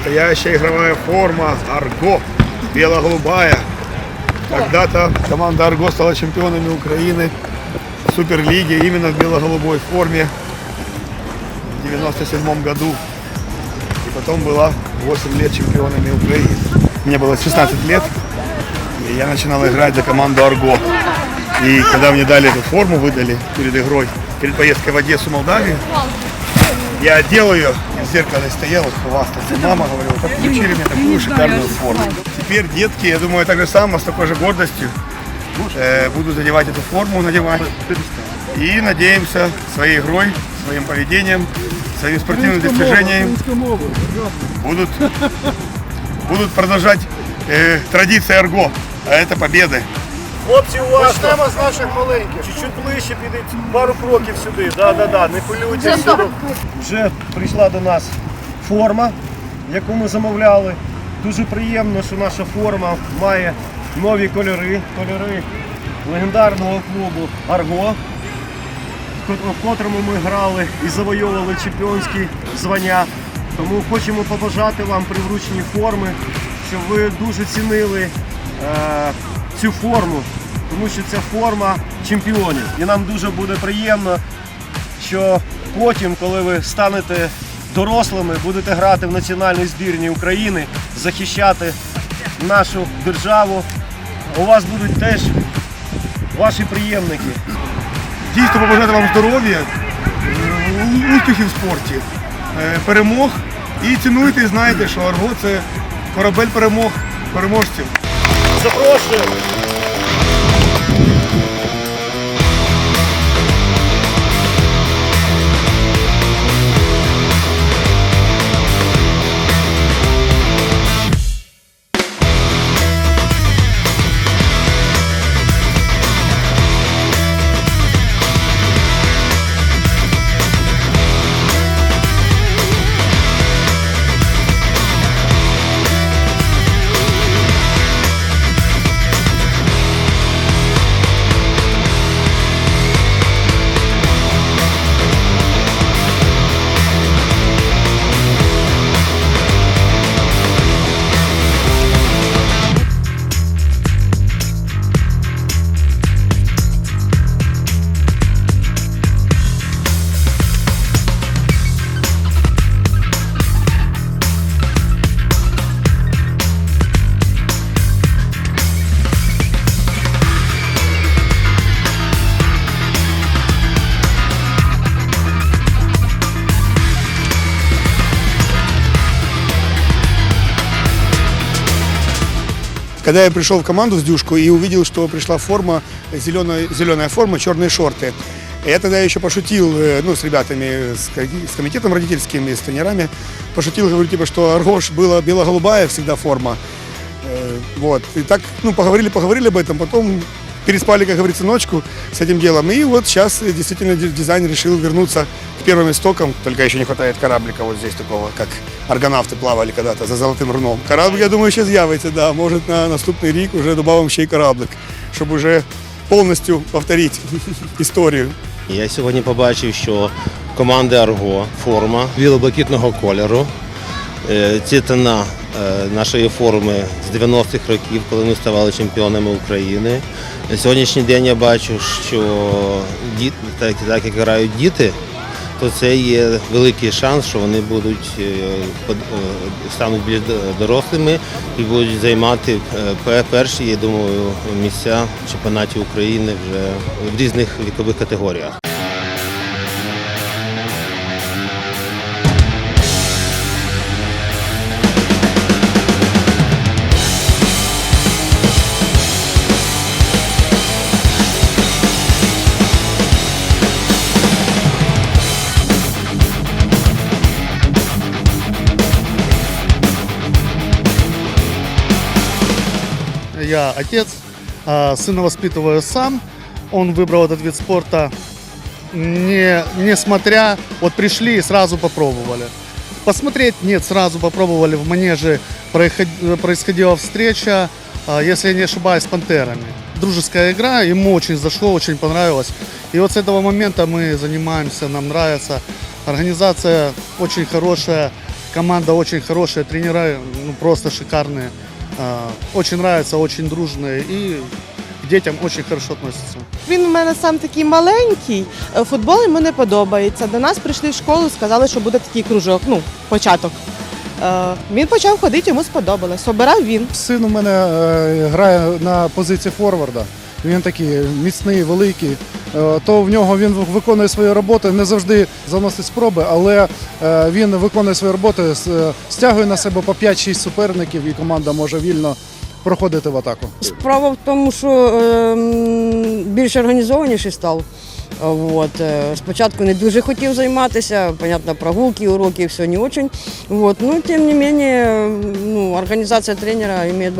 Настоящая игровая форма Арго, бело-голубая. Когда-то команда Арго стала чемпионами Украины в Суперлиге именно в бело-голубой форме в 97 году. И потом была 8 лет чемпионами Украины. Мне было 16 лет, и я начинал играть за команду Арго. И когда мне дали эту форму, выдали перед игрой, перед поездкой в Одессу, Молдавию, я одел ее, в зеркале стоял, хвастался. Мама говорила, как включили мне такую шикарную форму. Теперь детки, я думаю, так же само, с такой же гордостью э, будут задевать эту форму, надевать. И надеемся своей игрой, своим поведением, своими спортивными достижениями будут, будут продолжать э, традиции Арго, а это победы. Хлопці, уважно. Почнемо з наших маленьких. Чуть-чуть ближче підіть, пару кроків сюди. Да, да, да. Не хвилюйтесь. Вже прийшла до нас форма, яку ми замовляли. Дуже приємно, що наша форма має нові кольори, кольори легендарного клубу Арго, в котрому ми грали і завойовували чемпіонські звання. Тому хочемо побажати вам при врученні форми, щоб ви дуже цінили е, цю форму, тому що це форма чемпіонів. І нам дуже буде приємно, що потім, коли ви станете дорослими, будете грати в національній збірні України, захищати нашу державу. У вас будуть теж ваші приємники. Дійсно побажати вам здоров'я, успіхів в спорті, е, перемог. І цінуйте і знайте, що Арго це корабель перемог, переможців. Запрошую. Когда я пришел в команду с Дюшку и увидел, что пришла форма, зеленая, зеленая форма, черные шорты, я тогда еще пошутил э, ну, с ребятами, с, ко- с комитетом родительским и с тренерами, пошутил, говорю, типа, что Аргош была бело-голубая всегда форма. Э, Вот. И так, ну, поговорили, поговорили об этом, потом переспали, как говорится, ночку с этим делом. И вот сейчас э, действительно ди- дизайн решил вернуться к первым истокам. Только еще не хватает кораблика вот здесь такого, как аргонавты плавали когда-то за золотым руном. Кораблик, я думаю, ще з'явиться, да. Может, на наступний рік вже додамо ще й кораблик, щоб уже повністю повторити історію. Я сьогодні побачив, що команди Арго форма біло-блакитного кольору. Е, Ці тона е, нашої форми з 90-х років, коли ми ставали чемпіонами України. На сьогоднішній день я бачу, що так, так як грають діти, то це є великий шанс, що вони будуть е, е, стануть більш дорослими і будуть займати е, перші, я думаю, місця в чемпіонаті України вже в різних вікових категоріях. Я отец, а, сына воспитываю сам. Он выбрал этот вид спорта не, несмотря, вот пришли и сразу попробовали. Посмотреть нет, сразу попробовали в манеже, происход- происходила встреча, а, если я не ошибаюсь, с пантерами. Дружеская игра, ему очень зашло, очень понравилось. И вот с этого момента мы занимаемся, нам нравится. Организация очень хорошая, Команда очень хорошая, тренера ну, просто шикарные. Очень нравится, очень дружные и к детям очень хорошо относятся. Він у мене сам такий маленький. е, Футбол йому не подобається. До нас прийшли в школу, сказали, що буде такий кружок. Ну, початок. Е, Він почав ходити, йому сподобалось. Обирав він. Син у мене е, грає на позиції форварда. Він такий міцний, великий. Е, То в нього він виконує свою роботу, не завжди заносить спроби, але е, він виконує свою роботу, е, стягує на себе по 5-6 суперників, і команда може вільно проходити в атаку. Справа в тому, що ем, більш організованіший став. Е, Спочатку не дуже хотів займатися, понятно, прогулки, уроки, все не очень. Вот. Но, тем не менее, ну, организация тренера имеет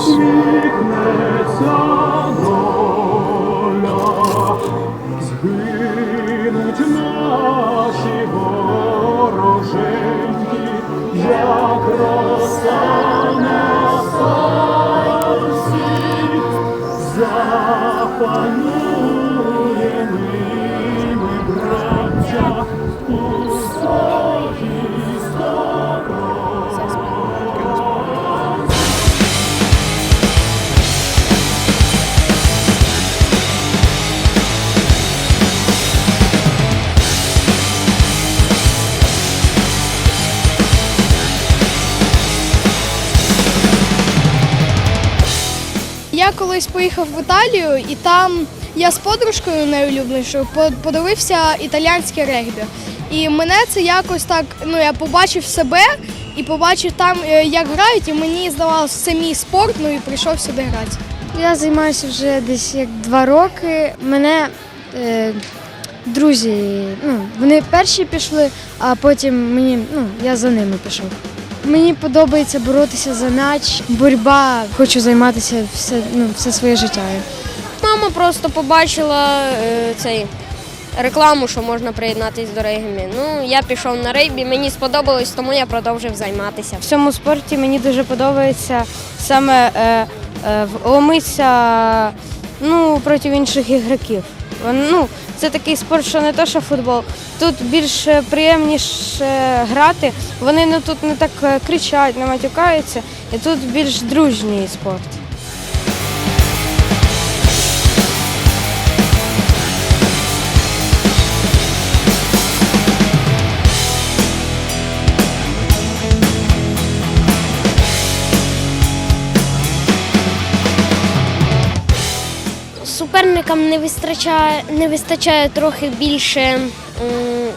시내 사 колись поїхав в Італію, і там я з подружкою найулюбленішою по- подивився італійське регбі. І мене це якось так. Ну я побачив себе і побачив там, е, як грають, і мені здавалося, це мій спорт, ну і прийшов сюди грати. Я займаюся вже десь як два роки. Мене е, друзі, ну, вони перші пішли, а потім мені, ну, я за ними пішов. Мені подобається боротися за м'яч, боротьба. Хочу займатися все, ну, все своє життя. Мама просто побачила е, цей рекламу, що можна приєднатися до регбі. Ну, я пішов на регбі, мені сподобалось, тому я продовжив займатися. В цьому спорті мені дуже подобається саме е, е, вломитися ну, проти інших ігроків. Ну, це такий спорт, що не то, що футбол. Тут більш е, приємніше грати. Вони ну, тут не так е, кричать, не матюкаються, і тут більш дружній спорт. Суперникам не вистачає, не вистачає трохи більше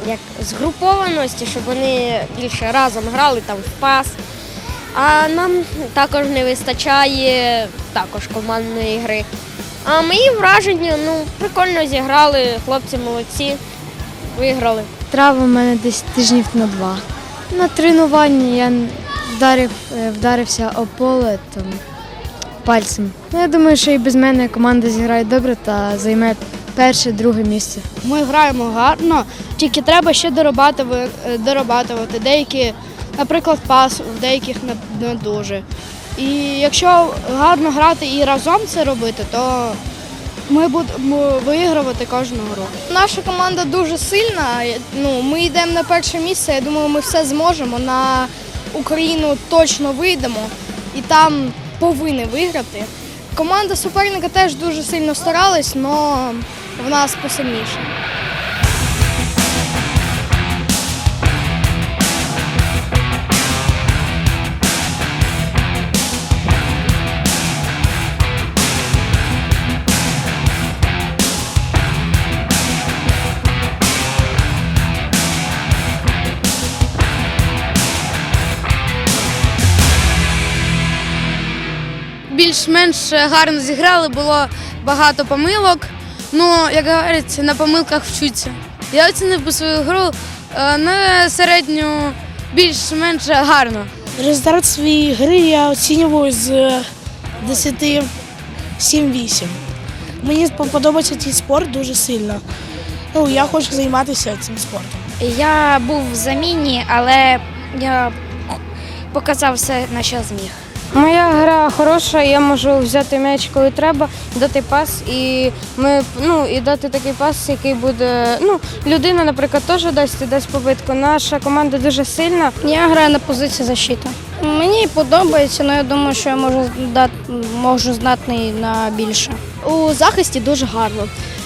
як, згрупованості, щоб вони більше разом грали там в пас. А нам також не вистачає також командної гри. А мої враження, ну, прикольно зіграли, хлопці молодці, виграли. Трава в мене десь тижнів на два. На тренуванні я вдарив, е, вдарився об поле там, пальцем. Ну, я думаю, що і без мене команда зіграє добре та займе перше, друге місце. Ми граємо гарно, тільки треба ще дорабатувати, дорабатувати. Деякі, наприклад, пас, в деяких не, не дуже. І якщо гарно грати і разом це робити, то ми будемо вигравати кожного року. Наша команда дуже сильна. Ну, ми йдемо на перше місце. Я думаю, ми все зможемо. На Україну точно вийдемо і там повинні виграти. Команда суперника теж дуже сильно старалась, але в нас посильніше. Більш-менш гарно зіграли, було багато помилок. Ну, як говорять, на помилках вчуться. Я оцінив би свою гру е, на середню більш-менш гарно. Результат своєї гри я оцінюю з 10 7-8. Мені подобається цей спорт дуже сильно. Ну, я хочу займатися цим спортом. Я був в заміні, але я показав все, на що зміг. Моя гра хороша, я можу взяти м'яч, коли треба, дати пас, і ми ну і дати такий пас, який буде. Ну, людина, наприклад, теж дасть і дасть побитку. Наша команда дуже сильна. Я граю на позиції защита. Мені подобається, але я думаю, що я можу дати можу здатний на більше. У захисті дуже гарно.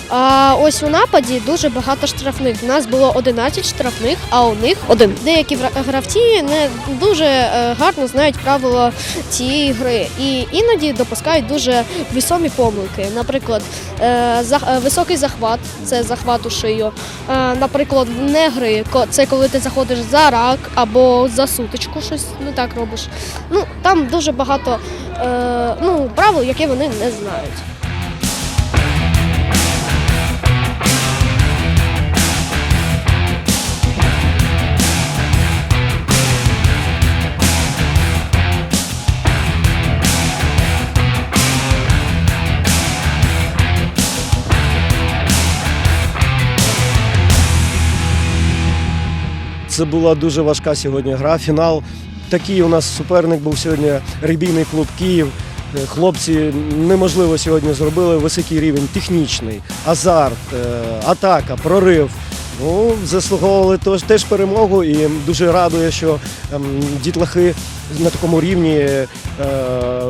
А ось у нападі дуже багато штрафних. У нас було 11 штрафних, а у них один. Деякі гравці не дуже е, гарно знають правила цієї гри і іноді допускають дуже вісомі помилки. Наприклад, е, е, високий захват це захват у шию. Наприклад, негри ко- це коли ти заходиш за рак або за сутичку, щось не так робиш. Ну там дуже багато ну, правил, які вони не знають. Це була дуже важка сьогодні гра. Фінал. Такий у нас суперник був сьогодні регбійний клуб Київ. Е, Хлопці неможливо сьогодні зробили високий рівень технічний, азарт, е, атака, прорив. Ну, заслуговували тож, теж перемогу і дуже радує, що ем, дітлахи на такому рівні е,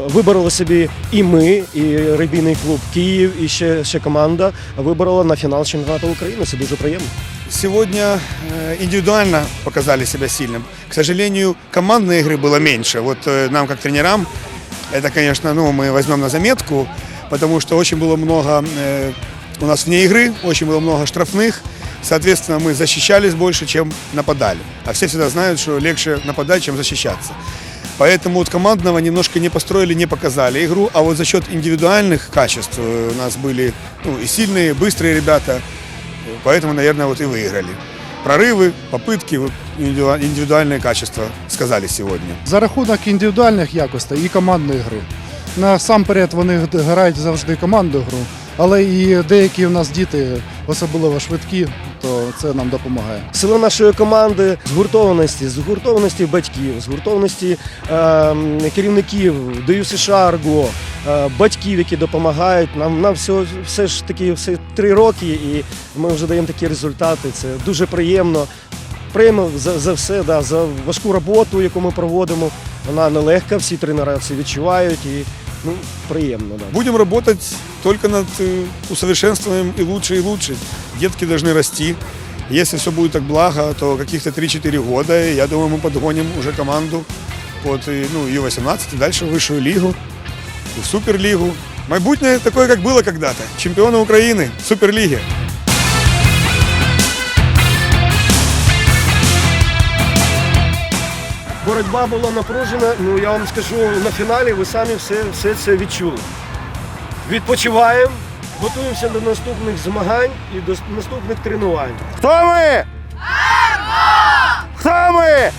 вибороли собі і ми, і регбійний клуб Київ, і ще, ще команда виборола на фінал чемпіонату України. Це дуже приємно. Сегодня э, индивидуально показали себя сильным. К сожалению, командной игры было меньше. Вот э, нам, как тренерам, это, конечно, ну, мы возьмем на заметку, потому что очень было много э, у нас вне игры, очень было много штрафных. Соответственно, мы защищались больше, чем нападали. А все всегда знают, что легче нападать, чем защищаться. Поэтому вот командного немножко не построили, не показали игру, а вот за счет индивидуальных качеств э, у нас были ну, и сильные, и быстрые ребята, Поэтому, наверное, вот и выиграли. Прорывы, попытки, вот индивиду- индивидуальные качества сказали сегодня. За рахунок індивідуальних якостей і командної гри. Насамперед вони г- грають завжди командну гру, але і деякі у нас діти, особливо швидкі, то це нам допомагає. Сила нашої команди згуртованості, згуртованості батьків, згуртованості е, керівників ДЮ США Арго, е, батьків, які допомагають. Нам нам все, все ж таки все три роки, і ми вже даємо такі результати. Це дуже приємно. Приємно за, за все, да, за важку роботу, яку ми проводимо. Вона нелегка, всі тренери це відчувають і ну, приємно. Да. Будем работать только над э, усовершенствованием и лучше, и лучше Детки должны расти. Если все будет так благо, то каких-то 3-4 года, и я думаю, мы подгоним уже команду под э, ну, Ю-18 и дальше в высшую лигу, и в Суперлигу. Майбутнее такое, как было когда-то. Чемпионы Украины, Суперлиги. Боротьба була напружена. Ну я вам скажу на фіналі. Ви самі все, все це відчули. Відпочиваємо, готуємося до наступних змагань і до наступних тренувань. Хто ми? Хто ми?